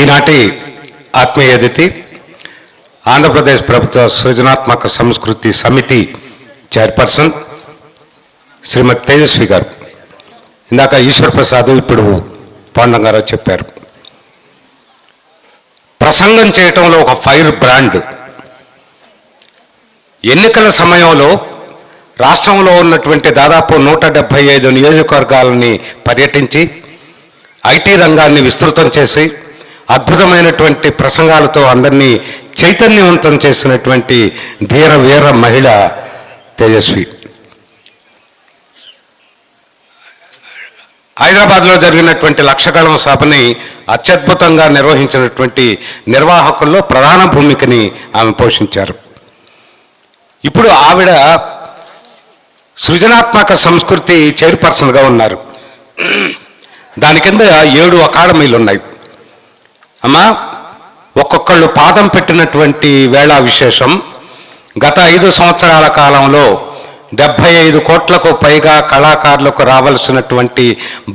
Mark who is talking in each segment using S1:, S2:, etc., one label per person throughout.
S1: ఈనాటి ఆత్మీయ అతిథి ఆంధ్రప్రదేశ్ ప్రభుత్వ సృజనాత్మక సంస్కృతి సమితి చైర్పర్సన్ శ్రీమతి తేజస్వి గారు. ఇందాక ఈశ్వర్ ప్రసాద్ ఇప్పుడు పాండం గారు చెప్పారు. ప్రసంగం చేయటంలో ఒక ఫైర్ బ్రాండ్. ఎన్నికల సమయంలో రాష్ట్రంలో ఉన్నటువంటి దాదాపు నూట డెబ్భై ఐదు నియోజకవర్గాలని పర్యటించి ఐటీ రంగాన్ని విస్తృతం చేసి అద్భుతమైనటువంటి ప్రసంగాలతో అందరినీ చైతన్యవంతం చేసినటువంటి ధీర వీర మహిళ తేజస్వి. హైదరాబాద్లో జరిగినటువంటి లక్షకళం సభని అత్యద్భుతంగా నిర్వహించినటువంటి నిర్వాహకుల్లో ప్రధాన భూమికని ఆమె పోషించారు. ఇప్పుడు ఆవిడ సృజనాత్మక సంస్కృతి చైర్పర్సన్గా ఉన్నారు. దాని కింద ఏడు అకాడమీలు ఉన్నాయి అమ్మా ఒక్కొక్కళ్ళు పాదం పెట్టినటువంటి వేళా విశేషం. గత ఐదు సంవత్సరాల కాలంలో డెబ్భై ఐదు కోట్లకు పైగా కళాకారులకు రావాల్సినటువంటి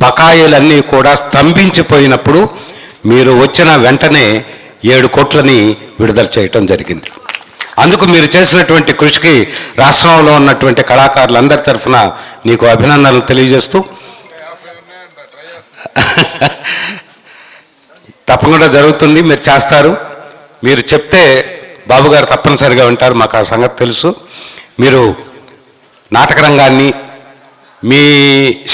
S1: బకాయిలన్నీ కూడా స్తంభించిపోయినప్పుడు మీరు వచ్చిన వెంటనే ఏడు కోట్లని విడుదల చేయటం జరిగింది. అందుకు మీరు చేసినటువంటి కృషికి రాష్ట్రంలో ఉన్నటువంటి కళాకారులందరి తరఫున నీకు అభినందనలు తెలియజేస్తూ తప్పకుండా జరుగుతుంది మీరు చేస్తారు. మీరు చెప్తే బాబు గారు తప్పనిసరిగా ఉంటారు మాకు ఆ సంగతి తెలుసు. మీరు నాటక రంగాన్ని మీ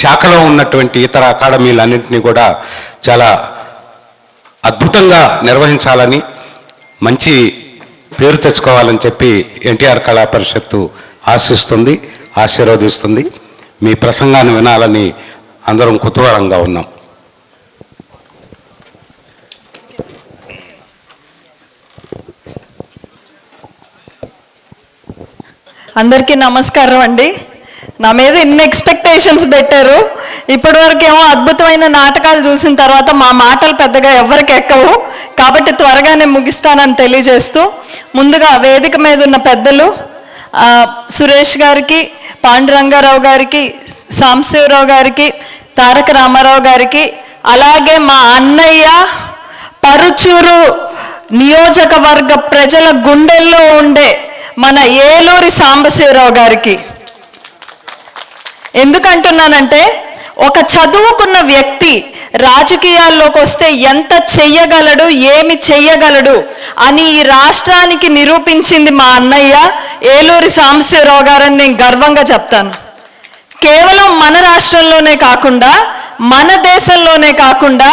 S1: శాఖలో ఉన్నటువంటి ఇతర అకాడమీలన్నింటినీ కూడా చాలా అద్భుతంగా నిర్వహించాలని మంచి పేరు తెచ్చుకోవాలని చెప్పి ఎన్టీఆర్ కళా పరిషత్తు ఆశిస్తుంది ఆశీర్వదిస్తుంది. మీ ప్రసంగాన్ని వినాలని అందరం కుతూహలంగా ఉన్నాం.
S2: అందరికీ నమస్కారం అండి. నా మీద ఇన్ని ఎక్స్పెక్టేషన్స్ పెట్టారు. ఇప్పటి వరకు ఏమో అద్భుతమైన నాటకాలు చూసిన తర్వాత మా మాటలు పెద్దగా ఎవరికి ఎక్కవు. కాబట్టి త్వరగానే ముగిస్తానని తెలియజేస్తూ ముందుగా వేదిక మీద ఉన్న పెద్దలు సురేష్ గారికి పాండురంగారావు గారికి సాంశివరావు గారికి తారక రామారావు గారికి అలాగే మా అన్నయ్య పరుచూరు నియోజకవర్గ ప్రజల గుండెల్లో ఉండే మన ఏలూరి సాంబశివరావు గారికి. ఎందుకంటున్నానంటే ఒక చదువుకున్న వ్యక్తి రాజకీయాల్లోకి వస్తే ఎంత చెయ్యగలడు ఏమి చెయ్యగలడు అని ఈ రాష్ట్రానికి నిరూపించింది మా అన్నయ్య ఏలూరి సాంబశివరావు గారని నేను గర్వంగా చెప్తాను. కేవలం మన రాష్ట్రంలోనే కాకుండా మన దేశంలోనే కాకుండా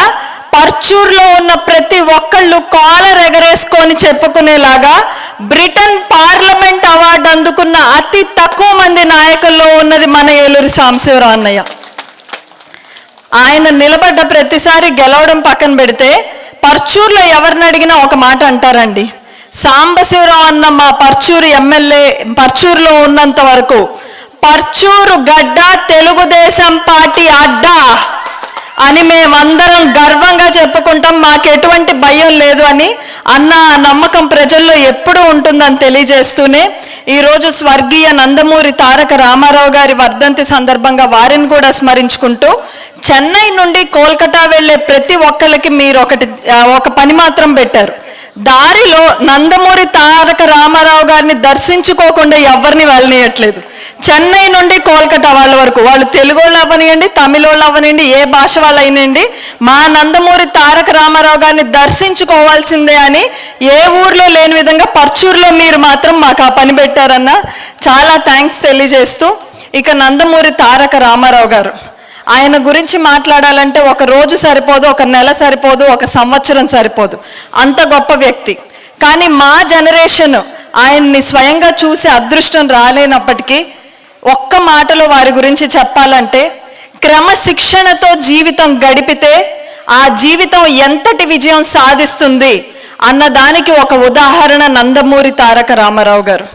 S2: పర్చూర్లో ఉన్న ప్రతి ఒక్కళ్ళు కాలర్ ఎగరేసుకొని చెప్పుకునేలాగా బ్రిటన్ పార్లమెంట్ అవార్డు అందుకున్న అతి తక్కువ మంది నాయకుల్లో ఉన్నది మన ఏలూరి సాంబశివరావు అన్నయ్య. ఆయన నిలబడ్డ ప్రతిసారి గెలవడం పక్కన పెడితే పర్చూర్లో ఎవరిని అడిగినా ఒక మాట అంటారండి. సాంబశివరావు అన్న మా పర్చూరు ఎమ్మెల్యే పర్చూరులో ఉన్నంత వరకు పర్చూరు గడ్డ తెలుగుదేశం పార్టీ అడ్డా. అని మేమందరం గర్వంగా చెప్పుకుంటాం మాకు ఎటువంటి భయం లేదు అని అన్న నమ్మకం ప్రజల్లో ఎప్పుడూ ఉంటుందని తెలియజేస్తూనే ఈరోజు స్వర్గీయ నందమూరి తారక రామారావు గారి వర్ధంతి సందర్భంగా వారిని కూడా స్మరించుకుంటూ చెన్నై నుండి కోల్కతా వెళ్ళే ప్రతి ఒక్కరికి మీరు ఒకటి ఒక పని మాత్రం పెట్టారు. దారిలో నందమూరి తారక రామారావు గారిని దర్శించుకోకుండా ఎవరిని వెళ్ళనీయట్లేదు. చెన్నై నుండి కోల్కతా వాళ్ళ వరకు. వాళ్ళు తెలుగు వాళ్ళు అవ్వనియండి తమిళ వాళ్ళు అవ్వనియండి ఏ భాష వాళ్ళు అయినండి మా నందమూరి తారక రామారావు గారిని దర్శించుకోవాల్సిందే అని ఏ ఊర్లో లేని విధంగా పర్చూరులో మీరు మాత్రం మాకు ఆ పని పెట్టారన్న చాలా థ్యాంక్స్ తెలియజేస్తూ ఇక నందమూరి తారక రామారావు గారు. ఆయన గురించి మాట్లాడాలంటే ఒక రోజు సరిపోదు ఒక నెల సరిపోదు ఒక సంవత్సరం సరిపోదు. అంత గొప్ప వ్యక్తి. కానీ మా జనరేషన్ ఆయన్ని స్వయంగా చూసే అదృష్టం రాలేనప్పటికీ ఒక్క మాటలో వారి గురించి చెప్పాలంటే క్రమశిక్షణతో జీవితం గడిపితే ఆ జీవితం ఎంతటి విజయం సాధిస్తుంది అన్న దానికి ఒక ఉదాహరణ నందమూరి తారక రామారావు గారు.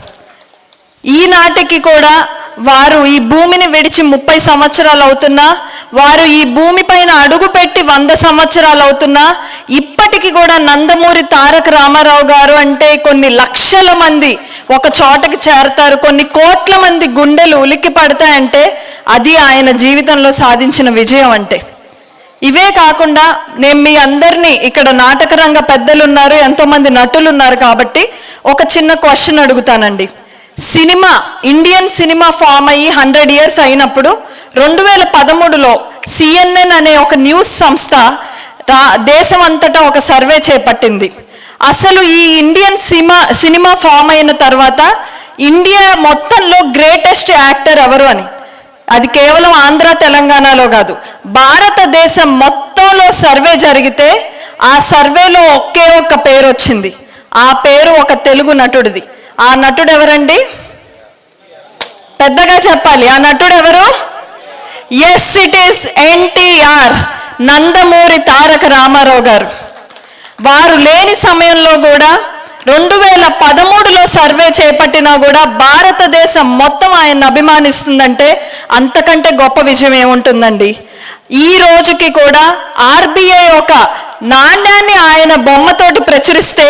S2: ఈనాటికి కూడా వారు ఈ భూమిని విడిచి ముప్పై సంవత్సరాలు అవుతున్నా వారు ఈ భూమి పైన అడుగు పెట్టి వంద సంవత్సరాలు అవుతున్నా ఇప్పటికి కూడా నందమూరి తారక రామారావు గారు అంటే కొన్ని లక్షల మంది ఒక చోటకి చేరతారు కొన్ని కోట్ల మంది గుండెలు ఉలిక్కి పడతాయంటే అది ఆయన జీవితంలో సాధించిన విజయం అంటే. ఇవే కాకుండా నేను మీ అందరినీ ఇక్కడ నాటకరంగ పెద్దలు ఉన్నారు ఎంతోమంది నటులు ఉన్నారు కాబట్టి ఒక చిన్న క్వశ్చన్ అడుగుతానండి. సినిమా ఇండియన్ సినిమా ఫామ్ అయ్యి హండ్రెడ్ ఇయర్స్ అయినప్పుడు రెండు వేల పదమూడులో సిఎన్ఎన్ అనే ఒక న్యూస్ సంస్థ రా దేశం అంతటా ఒక సర్వే చేపట్టింది. అసలు ఈ ఇండియన్ సినిమా సినిమా ఫామ్ అయిన తర్వాత ఇండియా మొత్తంలో గ్రేటెస్ట్ యాక్టర్ ఎవరు అని. అది కేవలం ఆంధ్ర తెలంగాణలో కాదు. భారతదేశం మొత్తంలో సర్వే జరిగితే ఆ సర్వేలో ఒకే ఒక్క పేరు వచ్చింది ఆ పేరు ఒక తెలుగు నటుడిది. ఆ నటుడు ఎవరండి? పెద్దగా చెప్పాలి. ఆ నటుడు ఎవరు? Yes it is NTR Nandamuri Taraka Rama Rao garu. వారు లేని సమయంలో కూడా రెండు వేల పదమూడులో సర్వే చేపట్టినా కూడా భారతదేశం మొత్తం ఆయన అభిమానిస్తుందంటే అంతకంటే గొప్ప విజయం ఏముంటుందండి? ఈ రోజుకి కూడా ఆర్బీఐ ఒక నాణ్యాన్ని ఆయన బొమ్మతోటి ప్రచురిస్తే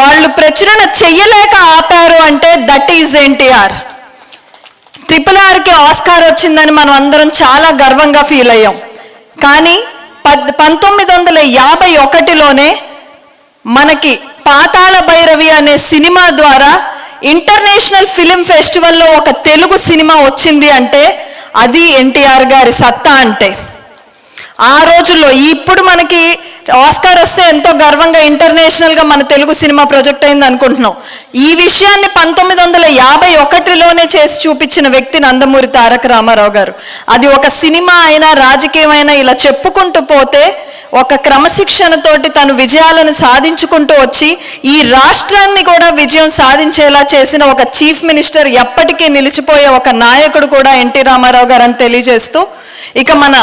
S2: వాళ్ళు ప్రచురణ చెయ్యలేక ఆపారు అంటే దట్ ఈజ్ ఎన్టీఆర్. ట్రిపుల్ ఆర్కి ఆస్కార్ వచ్చిందని మనం అందరం చాలా గర్వంగా ఫీల్ అయ్యాం. కానీ పద్ పంతొమ్మిది వందల యాభై ఒకటిలోనే మనకి పాతాళ భైరవి అనే సినిమా ద్వారా ఇంటర్నేషనల్ ఫిలిం ఫెస్టివల్లో ఒక తెలుగు సినిమా వచ్చింది అంటే అది ఎన్టీఆర్ గారి సత్తా అంటే. ఆ రోజుల్లో ఇప్పుడు మనకి ఆస్కార్ వస్తే ఎంతో గర్వంగా ఇంటర్నేషనల్గా మన తెలుగు సినిమా ప్రొజెక్ట్ అయింది అనుకుంటున్నాం. ఈ విషయాన్ని పంతొమ్మిది వందల యాభై ఒకటిలోనే చేసి చూపించిన వ్యక్తి నందమూరి తారక రామారావు గారు. అది ఒక సినిమా అయినా రాజకీయమైనా ఇలా చెప్పుకుంటూ పోతే ఒక క్రమశిక్షణతోటి తను విజయాలను సాధించుకుంటూ వచ్చి ఈ రాష్ట్రాన్ని కూడా విజయం సాధించేలా చేసిన ఒక చీఫ్ మినిస్టర్ ఎప్పటికీ నిలిచిపోయే ఒక నాయకుడు కూడా ఎన్టీ రామారావు గారు అని తెలియజేస్తూ ఇక మన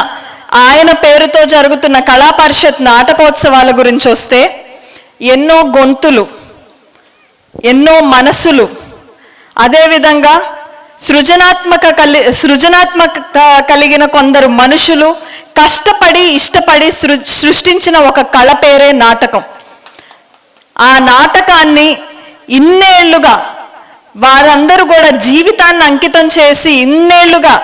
S2: ఆయన పేరుతో జరుగుతున్న కళా పరిషత్ నాటకోత్సవాల గురించి వస్తే ఎన్నో గొంతులు ఎన్నో మనసులు అదేవిధంగా సృజనాత్మక కలి సృజనాత్మకత కలిగిన కొందరు మనుషులు కష్టపడి ఇష్టపడి సృ సృష్టించిన ఒక కళ పేరే నాటకం. ఆ నాటకాన్ని ఇన్నేళ్ళుగా వారందరూ కూడా జీవితాన్ని అంకితం చేసి ఇన్నేళ్ళుగా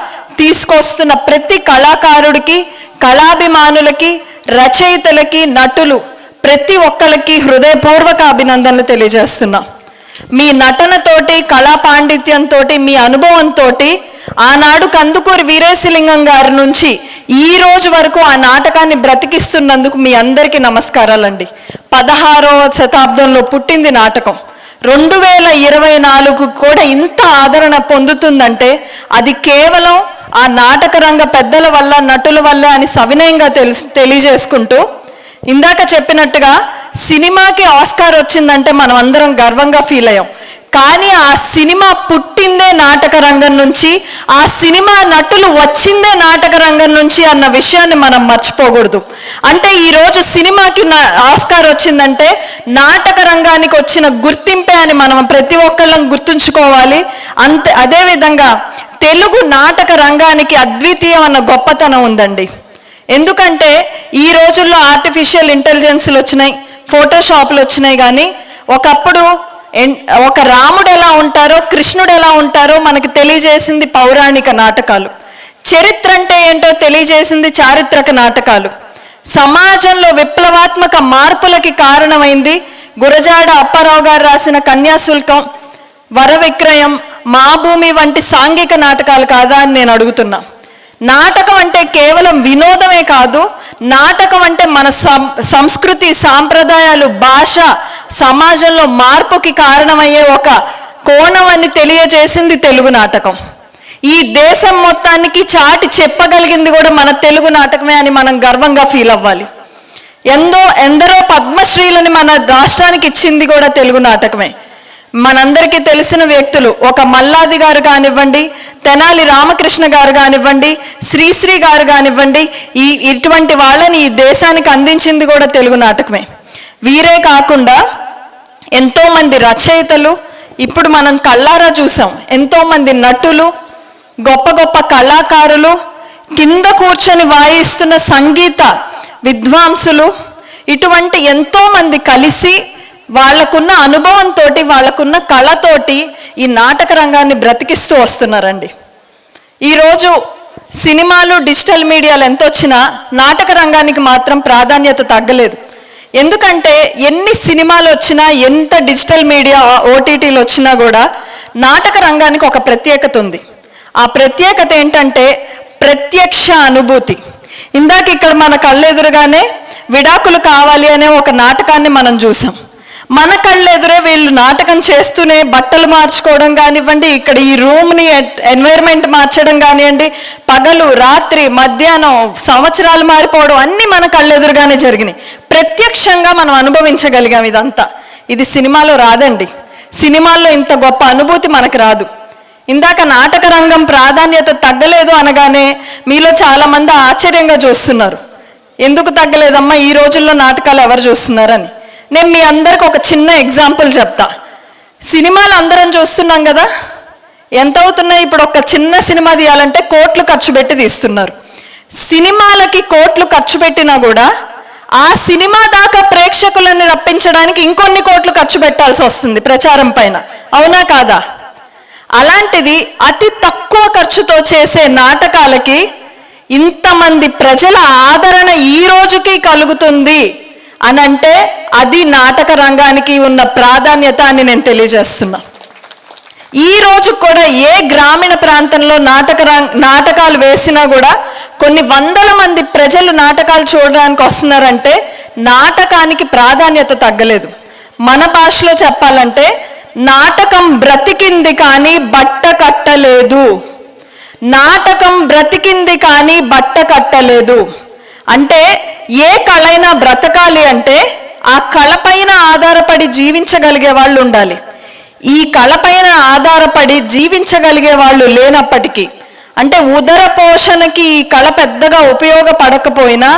S2: తీసుకొస్తున్న ప్రతి కళాకారుడికి కళాభిమానులకి రచయితలకి నటులు ప్రతి ఒక్కరికి హృదయపూర్వక అభినందనలు తెలియజేస్తున్నా. మీ నటనతోటి కళా పాండిత్యంతో మీ అనుభవంతో ఆనాడు కందుకూరి వీరేశలింగం గారి నుంచి ఈ రోజు వరకు ఆ నాటకాన్ని బ్రతికిస్తున్నందుకు మీ అందరికీ నమస్కారాలండి. పదహారవ శతాబ్దంలో పుట్టింది నాటకం. రెండు వేల ఇరవై నాలుగు కూడా ఇంత ఆదరణ పొందుతుందంటే అది కేవలం ఆ నాటక రంగ పెద్దల వల్ల నటుల వల్ల అని సవినయంగా తెలుసు తెలియజేసుకుంటూ ఇందాక చెప్పినట్టుగా సినిమాకి ఆస్కార్ వచ్చిందంటే మనం అందరం గర్వంగా ఫీల్ అయ్యాం. కానీ ఆ సినిమా పుట్టిందే నాటక రంగం నుంచి ఆ సినిమా నటులు వచ్చిందే నాటక రంగం నుంచి అన్న విషయాన్ని మనం మర్చిపోకూడదు. అంటే ఈరోజు సినిమాకి ఆస్కార్ వచ్చిందంటే నాటక రంగానికి వచ్చిన గుర్తింపే అని మనం ప్రతి ఒక్కళ్ళం గుర్తుంచుకోవాలి. అంతే అదేవిధంగా తెలుగు నాటక రంగానికి అద్వితీయమైన గొప్పతనం ఉందండి. ఎందుకంటే ఈ రోజుల్లో ఆర్టిఫిషియల్ ఇంటెలిజెన్స్లు వచ్చినాయి ఫోటోషాప్లు వచ్చినాయి కానీ ఒకప్పుడు ఒక రాముడు ఎలా ఉంటారో కృష్ణుడు ఎలా ఉంటారో మనకి తెలియజేసింది పౌరాణిక నాటకాలు. చరిత్ర అంటే ఏంటో తెలియజేసింది చారిత్రక నాటకాలు. సమాజంలో విప్లవాత్మక మార్పులకి కారణమైంది గురజాడ అప్పారావు గారు రాసిన కన్యాశుల్కం వర విక్రయం మా భూమి వంటి సాంఘిక నాటకాలు కాదా అని నేను అడుగుతున్నా. నాటకం అంటే కేవలం వినోదమే కాదు నాటకం అంటే మన సం- సంస్కృతి సాంప్రదాయాలు భాష సమాజంలో మార్పుకి కారణమయ్యే ఒక కోణం అని తెలియజేసింది తెలుగు నాటకం. ఈ దేశం మొత్తానికి చాటి చెప్పగలిగింది కూడా మన తెలుగు నాటకమే అని మనం గర్వంగా ఫీల్ అవ్వాలి. ఎందో ఎందరో పద్మశ్రీలని మన రాష్ట్రానికి ఇచ్చింది కూడా తెలుగు నాటకమే. మనందరికీ తెలిసిన వ్యక్తులు ఒక మల్లాది గారు కానివ్వండి తెనాలి రామకృష్ణ గారు కానివ్వండి శ్రీశ్రీ గారు కానివ్వండి ఈ ఇటువంటి వాళ్ళని ఈ దేశానికి అందించింది కూడా తెలుగు నాటకమే. వీరే కాకుండా ఎంతోమంది రచయితలు ఇప్పుడు మనం కళ్ళారా చూసాం ఎంతోమంది నటులు గొప్ప గొప్ప కళాకారులు కింద కూర్చొని వాయిస్తున్న సంగీత విద్వాంసులు ఇటువంటి ఎంతోమంది కలిసి వాళ్ళకున్న అనుభవంతో వాళ్ళకున్న కళతోటి ఈ నాటక రంగాన్ని బ్రతికిస్తూ వస్తున్నారండి. ఈరోజు సినిమాలు డిజిటల్ మీడియాలు ఎంత వచ్చినా నాటక రంగానికి మాత్రం ప్రాధాన్యత తగ్గలేదు. ఎందుకంటే ఎన్ని సినిమాలు వచ్చినా ఎంత డిజిటల్ మీడియా ఓటీటీలు వచ్చినా కూడా నాటక రంగానికి ఒక ప్రత్యేకత ఉంది. ఆ ప్రత్యేకత ఏంటంటే ప్రత్యక్ష అనుభూతి. ఇందాక ఇక్కడ మన కళ్ళెదురుగానే విడాకులు కావాలి అనే ఒక నాటకాన్ని మనం చూసాం. మన కళ్ళెదురే వీళ్ళు నాటకం చేస్తూనే బట్టలు మార్చుకోవడం కానివ్వండి ఇక్కడ ఈ రూమ్ని ఎన్వైర్న్మెంట్ మార్చడం కానివ్వండి పగలు రాత్రి మధ్యాహ్నం సంవత్సరాలు మారిపోవడం అన్నీ మన కళ్ళెదురుగానే జరిగినాయి. ప్రత్యక్షంగా మనం అనుభవించగలిగాం ఇదంతా. ఇది సినిమాలో రాదండి. సినిమాల్లో ఇంత గొప్ప అనుభూతి మనకు రాదు. ఇందాక నాటక రంగం ప్రాధాన్యత తగ్గలేదు అనగానే మీలో చాలామంది ఆశ్చర్యంగా చూస్తున్నారు. ఎందుకు తగ్గలేదమ్మా? ఈ రోజుల్లో నాటకాలు ఎవరు చూస్తున్నారని. నేను మీ అందరికి ఒక చిన్న ఎగ్జాంపుల్ చెప్తా. సినిమాలు అందరం చూస్తున్నాం కదా? ఎంత అవుతున్నాయి? ఇప్పుడు ఒక చిన్న సినిమా తీయాలంటే కోట్లు ఖర్చు పెట్టి తీస్తున్నారు. సినిమాలకి కోట్లు ఖర్చు పెట్టినా కూడా ఆ సినిమా దాకా ప్రేక్షకులను రప్పించడానికి ఇంకొన్ని కోట్లు ఖర్చు పెట్టాల్సి వస్తుంది ప్రచారం పైన. అవునా కాదా? అలాంటిది అతి తక్కువ ఖర్చుతో చేసే నాటకాలకి ఇంతమంది ప్రజల ఆదరణ ఈ రోజుకి కలుగుతుంది. అని అంటే అది నాటక రంగానికి ఉన్న ప్రాధాన్యత అని నేను తెలియజేస్తున్నా. ఈ రోజు కూడా ఏ గ్రామీణ ప్రాంతంలో నాటక నాటకాలు వేసినా కూడా కొన్ని వందల మంది ప్రజలు నాటకాలు చూడడానికి వస్తున్నారంటే నాటకానికి ప్రాధాన్యత తగ్గలేదు. మన భాషలో చెప్పాలంటే నాటకం బ్రతికింది కానీ బట్ట కట్టలేదు. నాటకం బ్రతికింది కానీ బట్ట కట్టలేదు. అంటే ఏ కళైనా బ్రతకాలి అంటే ఆ కళపైన ఆధారపడి జీవించగలిగే వాళ్ళు ఉండాలి. ఈ కళపైన ఆధారపడి జీవించగలిగే వాళ్ళు లేనప్పటికీ అంటే ఉదర పోషణకి ఈ కళ పెద్దగా ఉపయోగపడకపోయినా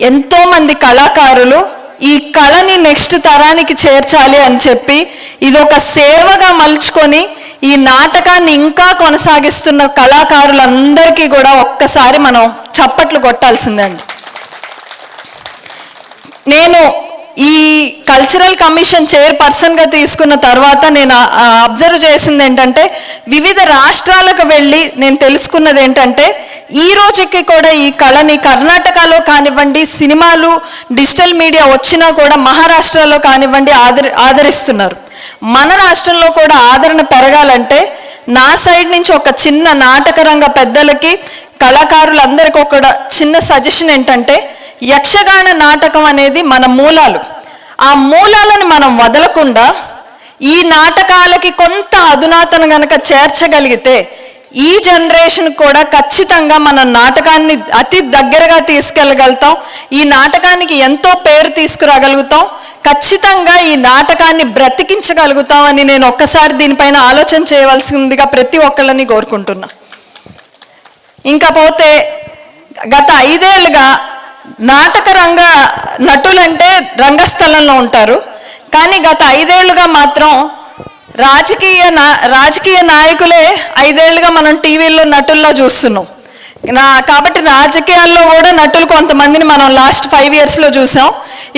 S2: ఎంతోమంది కళాకారులు ఈ కళని నెక్స్ట్ తరానికి చేర్చాలి అని చెప్పి ఇది ఒక సేవగా మలుచుకొని ఈ నాటకాన్ని ఇంకా కొనసాగిస్తున్న కళాకారులందరికీ కూడా ఒక్కసారి మనం చప్పట్లు కొట్టాల్సిందండి నేను ఈ కల్చరల్ కమిషన్ చైర్పర్సన్గా తీసుకున్న తర్వాత నేను అబ్జర్వ్ చేసింది ఏంటంటే వివిధ రాష్ట్రాలకు వెళ్ళి నేను తెలుసుకున్నది ఏంటంటే ఈ రోజుకి కూడా ఈ కళని కర్ణాటకలో కానివ్వండి సినిమాలు డిజిటల్ మీడియా వచ్చినా కూడా మహారాష్ట్రలో కానివ్వండి ఆదరి ఆదరిస్తున్నారు. మన రాష్ట్రంలో కూడా ఆదరణ పెరగాలంటే నా సైడ్ నుంచి ఒక చిన్న నాటకరంగ పెద్దలకి కళాకారులందరికీ ఒక చిన్న సజెషన్ ఏంటంటే యక్షగాన నాటకం అనేది మన మూలాలు. ఆ మూలాలను మనం వదలకుండా ఈ నాటకాలకి కొంత అధునాతన గనక చేర్చగలిగితే ఈ జనరేషన్ కూడా ఖచ్చితంగా మన నాటకాన్ని అతి దగ్గరగా తీసుకెళ్ళగలుగుతాం. ఈ నాటకానికి ఎంతో పేరు తీసుకురాగలుగుతాం. ఖచ్చితంగా ఈ నాటకాన్ని బ్రతికించగలుగుతాం అని నేను ఒక్కసారి దీనిపైన ఆలోచన చేయవలసిందిగా ప్రతి ఒక్కళ్ళని కోరుకుంటున్నా. ఇంకా పోతే గత ఐదేళ్ళుగా నాటక రంగ నటులంటే రంగస్థలంలో ఉంటారు. కానీ గత ఐదేళ్ళుగా మాత్రం రాజకీయ నా రాజకీయ నాయకులే ఐదేళ్ళుగా మనం టీవీల్లో నటుల్లో చూస్తున్నాం. నా కాబట్టి రాజకీయాల్లో కూడా నటులు కొంతమందిని మనం లాస్ట్ ఫైవ్ ఇయర్స్లో చూసాం.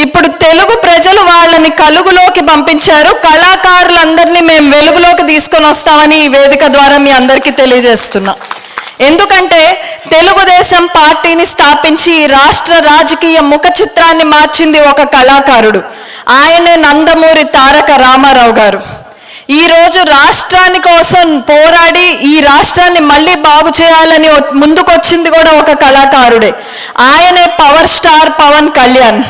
S2: ఇప్పుడు తెలుగు ప్రజలు వాళ్ళని కలుగులోకి పంపించారు. కళాకారులందరినీ మేము వెలుగులోకి తీసుకొని వస్తామని ఈ వేదిక ద్వారా మీ అందరికీ తెలియజేస్తున్నాం. ఎందుకంటే తెలుగుదేశం పార్టీని స్థాపించి ఈ రాష్ట్ర రాజకీయ ముఖ చిత్రాన్ని మార్చింది ఒక కళాకారుడు. ఆయనే నందమూరి తారక రామారావు గారు. ఈరోజు రాష్ట్రాని కోసం పోరాడి ఈ రాష్ట్రాన్ని మళ్ళీ బాగు చేయాలని ముందుకొచ్చింది కూడా ఒక కళాకారుడే. ఆయనే power star Pawan Kalyan.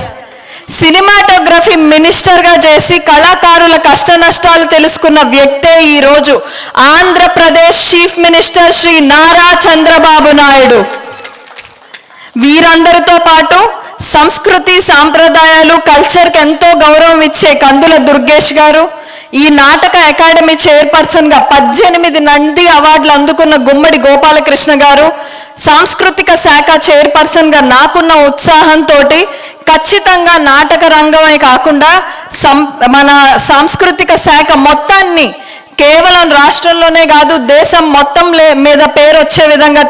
S2: Cinematography మినిస్టర్గా చేసి కళాకారుల కష్ట నష్టాలు తెలుసుకున్న వ్యక్తే ఈరోజు ఆంధ్రప్రదేశ్ చీఫ్ మినిస్టర్ శ్రీ నారా చంద్రబాబు నాయుడు. వీరందరితో పాటు సంస్కృతి సాంప్రదాయాలు కల్చర్కి ఎంతో గౌరవం ఇచ్చే కందుల దుర్గేష్ గారు ఈ నాటక అకాడమీ చైర్పర్సన్గా పద్దెనిమిది నంది అవార్డులు అందుకున్న గుమ్మడి గోపాలకృష్ణ గారు సాంస్కృతిక శాఖ చైర్పర్సన్గా నాకున్న ఉత్సాహంతో ఖచ్చితంగా నాటక రంగమే కాకుండా సం మన సాంస్కృతిక శాఖ మొత్తాన్ని కేవలం రాష్ట్రంలోనే కాదు దేశం మొత్తం లే- మీద పేరు వచ్చే విధంగా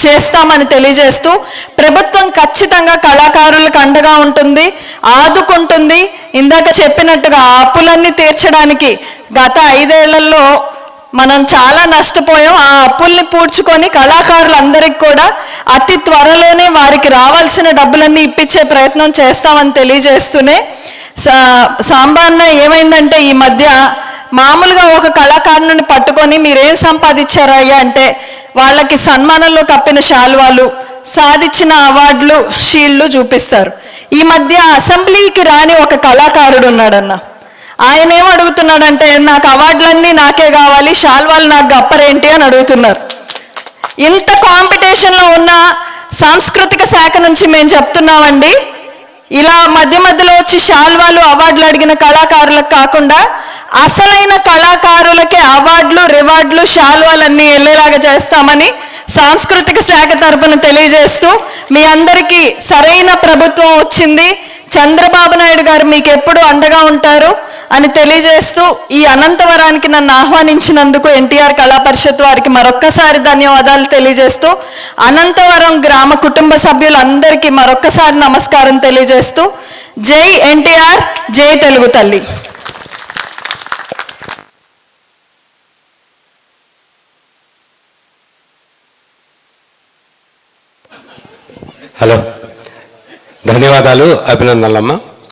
S2: చేస్తామని తెలియజేస్తూ ప్రభుత్వం ఖచ్చితంగా కళాకారులకు అండగా ఉంటుంది ఆదుకుంటుంది. ఇందాక చెప్పినట్టుగా అప్పులన్నీ తీర్చడానికి గత ఐదేళ్ళలో మనం చాలా నష్టపోయాం. ఆ అప్పుల్ని పూడ్చుకొని కళాకారులందరికీ కూడా అతి త్వరలోనే వారికి రావాల్సిన డబ్బులన్నీ ఇప్పించే ప్రయత్నం చేస్తామని తెలియజేస్తూనే సా- సాంబాన్న ఏమైందంటే ఈ మధ్య మామూలుగా ఒక కళాకారుని పట్టుకొని మీరేం సంపాదించారయ్యా అంటే వాళ్ళకి సన్మానంలో కప్పిన శాల్వాలు సాధించిన అవార్డులు షీల్డ్లు చూపిస్తారు. ఈ మధ్య అసెంబ్లీకి రాని ఒక కళాకారుడు ఉన్నాడన్న. ఆయన ఏం అడుగుతున్నాడంటే నాకు అవార్డులన్నీ నాకే కావాలి శాల్వాలు నాకు గప్పరేంటి? అని అడుగుతున్నారు. ఇంత కాంపిటీషన్లో ఉన్న సాంస్కృతిక శాఖ నుంచి మేము చెప్తున్నామండి ఇలా మధ్య మధ్యలో వచ్చి శాల్వాలు అవార్డులు అడిగిన కళాకారులకు కాకుండా అసలైన కళాకారులకే అవార్డులు రివార్డులు శాల్వాలన్నీ వెళ్ళేలాగా చేస్తామని సాంస్కృతిక శాఖ తరపున తెలియజేస్తూ మీ అందరికీ సరైన ప్రభుత్వం వచ్చింది. చంద్రబాబు నాయుడు గారు మీకు ఎప్పుడు అండగా ఉంటారు. అని తెలియజేస్తూ ఈ అనంతవరానికి నన్ను ఆహ్వానించినందుకు ఎన్టీఆర్ కళా పరిషత్ వారికి మరొక్కసారి ధన్యవాదాలు తెలియజేస్తూ అనంతవరం గ్రామ కుటుంబ సభ్యులందరికీ మరొక్కసారి నమస్కారం తెలియజేస్తూ జై ఎన్టీఆర్ జై తెలుగు తల్లి.
S1: హలో. ధన్యవాదాలు అభినందనలమ్మ.